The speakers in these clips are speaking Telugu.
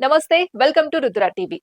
నమస్తే welcome to Rudra TV.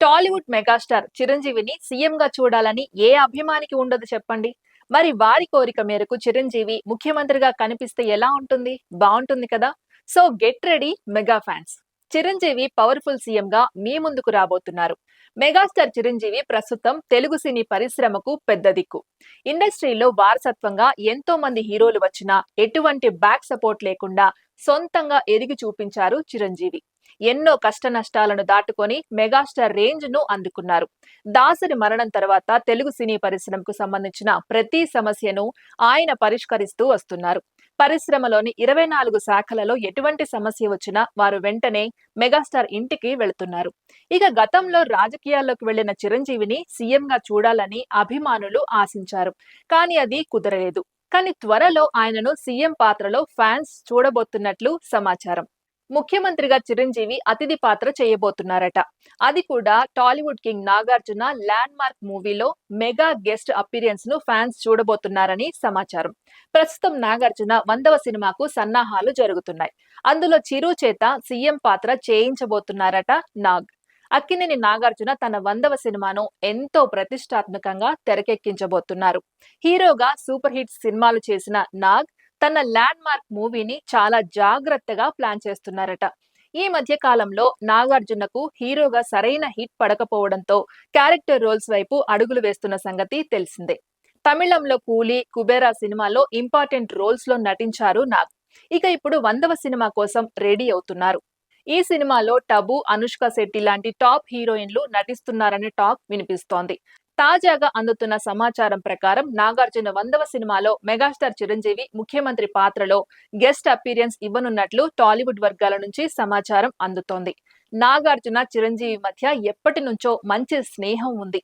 Tollywood megastar చిరంజీవిని సీఎం గా చూడాలని ఏ అభిమానికి ఉండదు చెప్పండి? మరి వారి కోరిక మేరకు చిరంజీవి ముఖ్యమంత్రిగా కనిపిస్తే ఎలా ఉంటుంది? బాగుంటుంది కదా? So get ready mega fans. Chiranjeevi powerful CM గా మీ ముందుకు రాబోతున్నారు. మెగాస్టార్ చిరంజీవి ప్రస్తుతం తెలుగు సినీ పరిశ్రమకు పెద్ద దిక్కు. ఇండస్ట్రీలో వారసత్వంగా ఎంతో మంది హీరోలు వచ్చినా ఎటువంటి బ్యాక్ సపోర్ట్ లేకుండా సొంతంగా ఎదిగి చూపించారు చిరంజీవి. ఎన్నో కష్ట నష్టాలను దాటుకొని మెగాస్టార్ రేంజ్ను అందుకున్నారు. దాసరి మరణం తర్వాత తెలుగు సినీ పరిశ్రమకు సంబంధించిన ప్రతి సమస్యను ఆయన పరిష్కరిస్తూ వస్తున్నారు. పరిశ్రమలోని ఇరవై నాలుగు శాఖలలో ఎటువంటి సమస్య వచ్చినా వారు వెంటనే మెగాస్టార్ ఇంటికి వెళుతున్నారు. ఇక గతంలో రాజకీయాల్లోకి వెళ్ళిన చిరంజీవిని సీఎంగా చూడాలని అభిమానులు ఆశించారు. కానీ అది కుదరలేదు. కానీ త్వరలో ఆయనను సీఎం పాత్రలో ఫ్యాన్స్ చూడబోతున్నట్లు సమాచారం. ముఖ్యమంత్రిగా చిరంజీవి అతిథి పాత్ర చేయబోతున్నారట. అది కూడా Tollywood king Nagarjuna landmark మూవీలో మెగా గెస్ట్ అపీరియన్స్ను ఫ్యాన్స్ చూడబోతున్నారని సమాచారం. ప్రస్తుతం నాగార్జున వందవ సినిమాకు సన్నాహాలు జరుగుతున్నాయి. అందులో చిరు చేత సీఎం పాత్ర చేయించబోతున్నారట నాగ్. అక్కినేని నాగార్జున తన వందవ సినిమాను ఎంతో ప్రతిష్టాత్మకంగా తెరకెక్కించబోతున్నారు. హీరోగా సూపర్ హిట్ సినిమాలు చేసిన నాగ్ తన ల్యాండ్ మార్క్ మూవీని చాలా జాగ్రత్తగా ప్లాన్ చేస్తున్నారట. ఈ మధ్య కాలంలో నాగార్జునకు హీరోగా సరైన హిట్ పడకపోవడంతో క్యారెక్టర్ రోల్స్ వైపు అడుగులు వేస్తున్న సంగతి తెలిసిందే. తమిళంలో కూలీ కుబేరా సినిమాలో ఇంపార్టెంట్ రోల్స్లో నటించారు నాగ్. ఇక ఇప్పుడు వందవ సినిమా కోసం రెడీ అవుతున్నారు. ఈ సినిమాలో టబు అనుష్క శెట్టి లాంటి టాప్ హీరోయిన్లు నటిస్తున్నారనే టాక్ వినిపిస్తోంది. తాజాగా అందుతున్న సమాచారం ప్రకారం నాగార్జున వందవ సినిమాలో మెగాస్టార్ చిరంజీవి ముఖ్యమంత్రి పాత్రలో గెస్ట్ అపీరియన్స్ ఇవ్వనున్నట్లు టాలీవుడ్ వర్గాల నుంచి సమాచారం అందుతోంది. నాగార్జున చిరంజీవి మధ్య ఎప్పటి నుంచో మంచి స్నేహం ఉంది.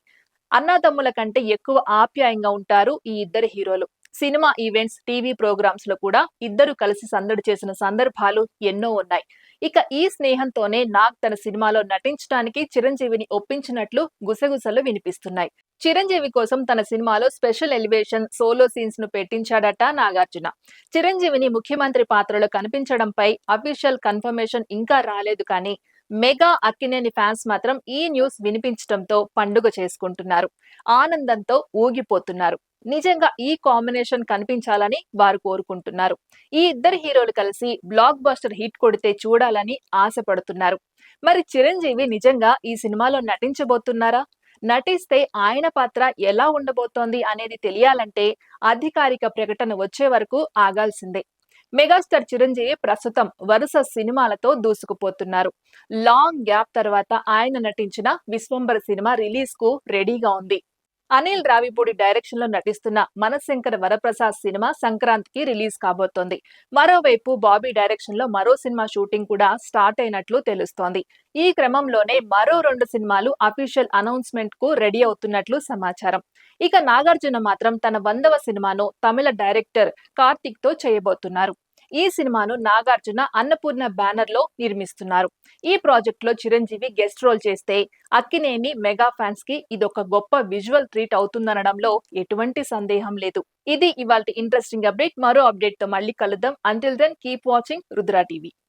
అన్నాదమ్ముల కంటే ఎక్కువ ఆప్యాయంగా ఉంటారు ఈ ఇద్దరు హీరోలు. సినిమా ఈవెంట్స్ టీవీ ప్రోగ్రామ్స్లో కూడా ఇద్దరు కలిసి సందడి చేసిన సందర్భాలు ఎన్నో ఉన్నాయి. ఇక ఈ స్నేహంతోనే నాగ్ తన సినిమాలో నటించడానికి చిరంజీవిని ఒప్పించినట్లు గుసగుసలు వినిపిస్తున్నాయి. చిరంజీవి కోసం తన సినిమాలో స్పెషల్ ఎలివేషన్ సోలో సీన్స్ను పెట్టించాడట నాగార్జున. చిరంజీవిని ముఖ్యమంత్రి పాత్రలో కనిపించడంపై అఫీషియల్ కన్ఫర్మేషన్ ఇంకా రాలేదు కానీ మెగా అక్కినేని ఫ్యాన్స్ మాత్రం ఈ న్యూస్ వినిపించడంతో పండుగ చేసుకుంటున్నారు. ఆనందంతో ఊగిపోతున్నారు. నిజంగా ఈ కాంబినేషన్ కనిపించాలని వారు కోరుకుంటున్నారు. ఈ ఇద్దరు హీరోలు కలిసి బ్లాక్ బస్టర్ హిట్ కొడితే చూడాలని ఆశపడుతున్నారు. మరి చిరంజీవి నిజంగా ఈ సినిమాలో నటించబోతున్నారా? నటిస్తే ఆయన పాత్ర ఎలా ఉండబోతోంది అనేది తెలియాలంటే అధికారిక ప్రకటన వచ్చే వరకు ఆగాల్సిందే. మెగాస్టార్ చిరంజీవి ప్రస్తుతం వరుస సినిమాలతో దూసుకుపోతున్నారు. లాంగ్ గ్యాప్ తర్వాత ఆయన నటించిన విశ్వంబర సినిమా రిలీజ్కు రెడీగా ఉంది. అనిల్ రావిపూడి డైరెక్షన్లో నటిస్తున్న మనశంకర వరప్రసాద్ సినిమా సంక్రాంతికి రిలీజ్ కాబోతోంది. మరోవైపు బాబీ డైరెక్షన్లో మరో సినిమా షూటింగ్ కూడా స్టార్ట్ అయినట్లు తెలుస్తోంది. ఈ క్రమంలోనే మరో రెండు సినిమాలు అఫీషియల్ అనౌన్స్మెంట్కు రెడీ అవుతున్నట్లు సమాచారం. ఇక నాగార్జున మాత్రం తన వందవ సినిమాను తమిళ డైరెక్టర్ కార్తిక్తో చేయబోతున్నారు. ఈ సినిమాను నాగార్జున అన్నపూర్ణ బ్యానర్లో నిర్మిస్తున్నారు. ఈ ప్రాజెక్ట్లో చిరంజీవి గెస్ట్ రోల్ చేస్తే అక్కినేని మెగా ఫ్యాన్స్కి ఇదొక గొప్ప విజువల్ ట్రీట్ అవుతుందనడంలో ఎటువంటి సందేహం లేదు. ఇది ఇవాళ ఇంట్రెస్టింగ్ అప్డేట్. మరో అప్డేట్తో మళ్ళీ కలుద్దాం. Until then keep watching Rudra TV